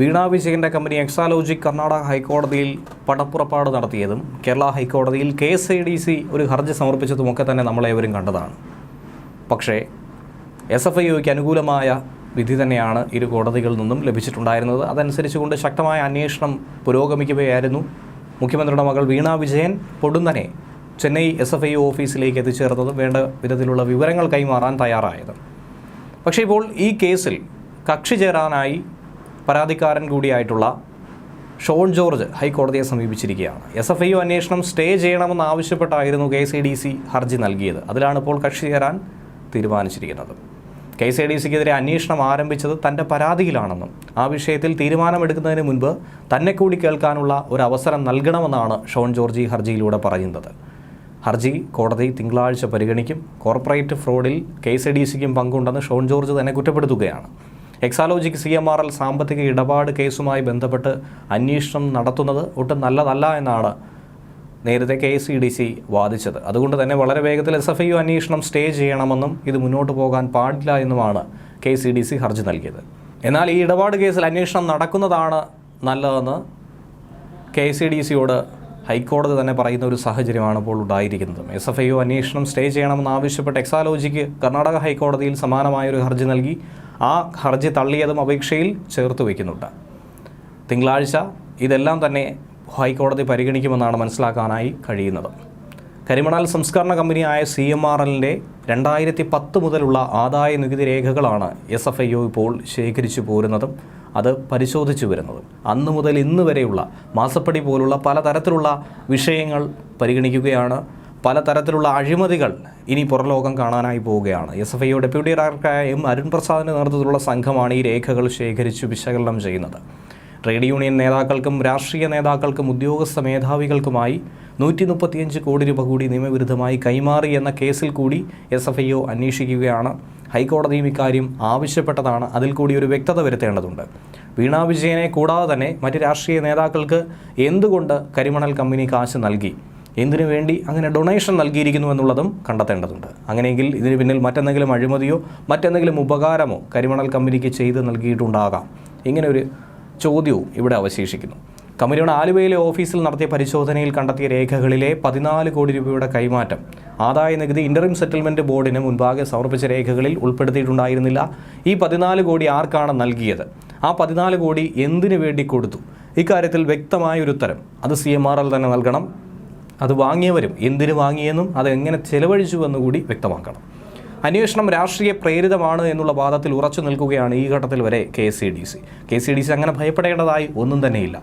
വീണ company Exalogic Karnataka ഹൈക്കോടതിയിൽ പടപ്പുറപ്പാട് നടത്തിയതും കേരള ഹൈക്കോടതിയിൽ K S I D C ഒരു ഹർജി സമർപ്പിച്ചതുമൊക്കെ തന്നെ നമ്മളേവരും കണ്ടതാണ്. പക്ഷേ എസ് എഫ് ഐ ഒക്ക് അനുകൂലമായ വിധി തന്നെയാണ് ഇരു കോടതികളിൽ നിന്നും ലഭിച്ചിട്ടുണ്ടായിരുന്നത്. അതനുസരിച്ചുകൊണ്ട് ശക്തമായ അന്വേഷണം പുരോഗമിക്കുകയായിരുന്നു. മുഖ്യമന്ത്രിയുടെ മകൾ വീണ വിജയൻ പൊടുന്നനെ ചെന്നൈ എസ് എഫ് ഐ ഓഫീസിലേക്ക് എത്തിച്ചേർന്നതും വേണ്ട വിധത്തിലുള്ള വിവരങ്ങൾ കൈമാറാൻ തയ്യാറായത്. പക്ഷേ ഇപ്പോൾ ഈ കേസിൽ കക്ഷി ചേരാനായി പരാതിക്കാരൻ കൂടിയായിട്ടുള്ള ഷോൺ ജോർജ് ഹൈക്കോടതിയെ സമീപിച്ചിരിക്കുകയാണ്. എസ് എഫ് ഐ യു അന്വേഷണം സ്റ്റേ ചെയ്യണമെന്ന് ആവശ്യപ്പെട്ടായിരുന്നു കെ സി ഡി സി ഹർജി നൽകിയത്. അതിലാണ് ഇപ്പോൾ കക്ഷി ചേരാൻ തീരുമാനിച്ചിരിക്കുന്നത്. കെ സി ഡി സിക്കെതിരെ അന്വേഷണം ആരംഭിച്ചത് തന്റെ പരാതിയിലാണെന്നും ആ വിഷയത്തിൽ തീരുമാനമെടുക്കുന്നതിന് മുൻപ് തന്നെ കൂടി കേൾക്കാനുള്ള ഒരു അവസരം നൽകണമെന്നാണ് ഷോൺ ജോർജ് ഹർജിയിലൂടെ പറയുന്നത്. ഹർജി കോടതി തിങ്കളാഴ്ച പരിഗണിക്കും. കോർപ്പറേറ്റ് ഫ്രോഡിൽ കെ സി ഡി സിക്കും പങ്കുണ്ടെന്ന് ഷോൺ ജോർജ് തന്നെ കുറ്റപ്പെടുത്തുകയാണ്. എക്സാലോജിക്ക് സി എം ആർ എൽ സാമ്പത്തിക ഇടപാട് കേസുമായി ബന്ധപ്പെട്ട് അന്വേഷണം നടത്തുന്നത് ഒട്ടും നല്ലതല്ല എന്നാണ് നേരത്തെ കെ സി ഡി സി വാദിച്ചത്. അതുകൊണ്ട് തന്നെ വളരെ വേഗത്തിൽ എസ് എഫ് ഐ അന്വേഷണം സ്റ്റേ ചെയ്യണമെന്നും ഇത് മുന്നോട്ട് പോകാൻ പാടില്ല എന്നുമാണ് കെ സി ഡി സി ഹർജി നൽകിയത്. എന്നാൽ ഈ ഇടപാട് കേസിൽ അന്വേഷണം നടക്കുന്നതാണ് നല്ലതെന്ന് കെ സി ഡി സിയോട് ഹൈക്കോടതി തന്നെ പറയുന്ന ഒരു സാഹചര്യമാണ് ഇപ്പോൾ ഉണ്ടായിരിക്കുന്നത്. എസ് എഫ് ഐ അന്വേഷണം സ്റ്റേ ചെയ്യണമെന്ന് ആവശ്യപ്പെട്ട് എക്സാലോജിക്ക് കർണാടക ഹൈക്കോടതിയിൽ സമാനമായ ഒരു ഹർജി നൽകി. ആ ഹർജി തള്ളിയതും അപേക്ഷയിൽ ചേർത്ത് വയ്ക്കുന്നുണ്ട്. തിങ്കളാഴ്ച ഇതെല്ലാം തന്നെ ഹൈക്കോടതി പരിഗണിക്കുമെന്നാണ് മനസ്സിലാക്കാനായി കഴിയുന്നത്. കരിമണൽ സംസ്കരണ കമ്പനിയായ സി എം ആർ എല്ലിന്റെ രണ്ടായിരത്തി പത്ത് മുതലുള്ള ആദായ നികുതി രേഖകളാണ് എസ് എഫ് ഐ ഒ ഇപ്പോൾ ശേഖരിച്ചു പോരുന്നതും അത് പരിശോധിച്ചു വരുന്നതും. അന്ന് മുതൽ ഇന്ന് വരെയുള്ള മാസപ്പടി പോലുള്ള പലതരത്തിലുള്ള വിഷയങ്ങൾ പരിഗണിക്കുകയാണ് പലതരത്തിലുള്ള അഴിമതികൾ ഇനി പുറലോകം കാണാനായി പോവുകയാണ്. എസ് എഫ് ഐ ഡെപ്യൂട്ടി ഡയറക്ടറായ എം അരുൺ പ്രസാദിന്റെ നേതൃത്വത്തിലുള്ള സംഘമാണ് ഈ രേഖകൾ ശേഖരിച്ച് വിശകലനം ചെയ്യുന്നത്. ട്രേഡ് യൂണിയൻ നേതാക്കൾക്കും രാഷ്ട്രീയ നേതാക്കൾക്കും ഉദ്യോഗസ്ഥ മേധാവികൾക്കുമായി നൂറ്റി മുപ്പത്തിയഞ്ച് കോടി രൂപ കൂടി നിയമവിരുദ്ധമായി കൈമാറി എന്ന കേസിൽ കൂടി എസ് എഫ് ഐ ഒ അന്വേഷിക്കുകയാണ്. ഹൈക്കോടതിയും ഇക്കാര്യം ആവശ്യപ്പെട്ടതാണ്. അതിൽ കൂടി ഒരു വ്യക്തത വരുത്തേണ്ടതുണ്ട്. വീണാ വിജയനെ കൂടാതെ തന്നെ മറ്റ് രാഷ്ട്രീയ നേതാക്കൾക്ക് എന്തുകൊണ്ട് കരിമണൽ കമ്പനി കാശ് നൽകി? എന്തിനു വേണ്ടി അങ്ങനെ ഡൊണേഷൻ നൽകിയിരിക്കുന്നു എന്നുള്ളതും കണ്ടെത്തേണ്ടതുണ്ട്. അങ്ങനെയെങ്കിൽ ഇതിന് പിന്നിൽ മറ്റെന്തെങ്കിലും അഴിമതിയോ മറ്റെന്തെങ്കിലും ഉപകാരമോ കരിമണൽ കമ്പനിക്ക് ചെയ്ത് നൽകിയിട്ടുണ്ടാകാം. ഇങ്ങനെ ഒരു ചോദ്യവും ഇവിടെ അവശേഷിക്കുന്നു. കമ്പനിയുടെ ആലുവയിലെ ഓഫീസിൽ നടത്തിയ പരിശോധനയിൽ കണ്ടെത്തിയ രേഖകളിലെ പതിനാല് കോടി രൂപയുടെ കൈമാറ്റം ആദായ നികുതി ഇന്ററിം സെറ്റിൽമെന്റ് ബോർഡിന് മുൻപാകെ സമർപ്പിച്ച രേഖകളിൽ ഉൾപ്പെടുത്തിയിട്ടുണ്ടായിരുന്നില്ല. ഈ പതിനാല് കോടി ആർക്കാണ് നൽകിയത്? ആ പതിനാല് കോടി എന്തിനു വേണ്ടി കൊടുത്തു? ഇക്കാര്യത്തിൽ വ്യക്തമായ ഒരു ഉത്തരം അത് സി എം ആർ എൽ തന്നെ നൽകണം. അത് വാങ്ങിയവരും എന്തിനു വാങ്ങിയെന്നും അത് എങ്ങനെ എന്ന് കൂടി വ്യക്തമാക്കണം. അന്വേഷണം രാഷ്ട്രീയ പ്രേരിതമാണ് എന്നുള്ള വാദത്തിൽ ഉറച്ചു നിൽക്കുകയാണ് ഈ ഘട്ടത്തിൽ വരെ K C D C. K C D C അങ്ങനെ ഭയപ്പെടേണ്ടതായി ഒന്നും തന്നെയില്ല.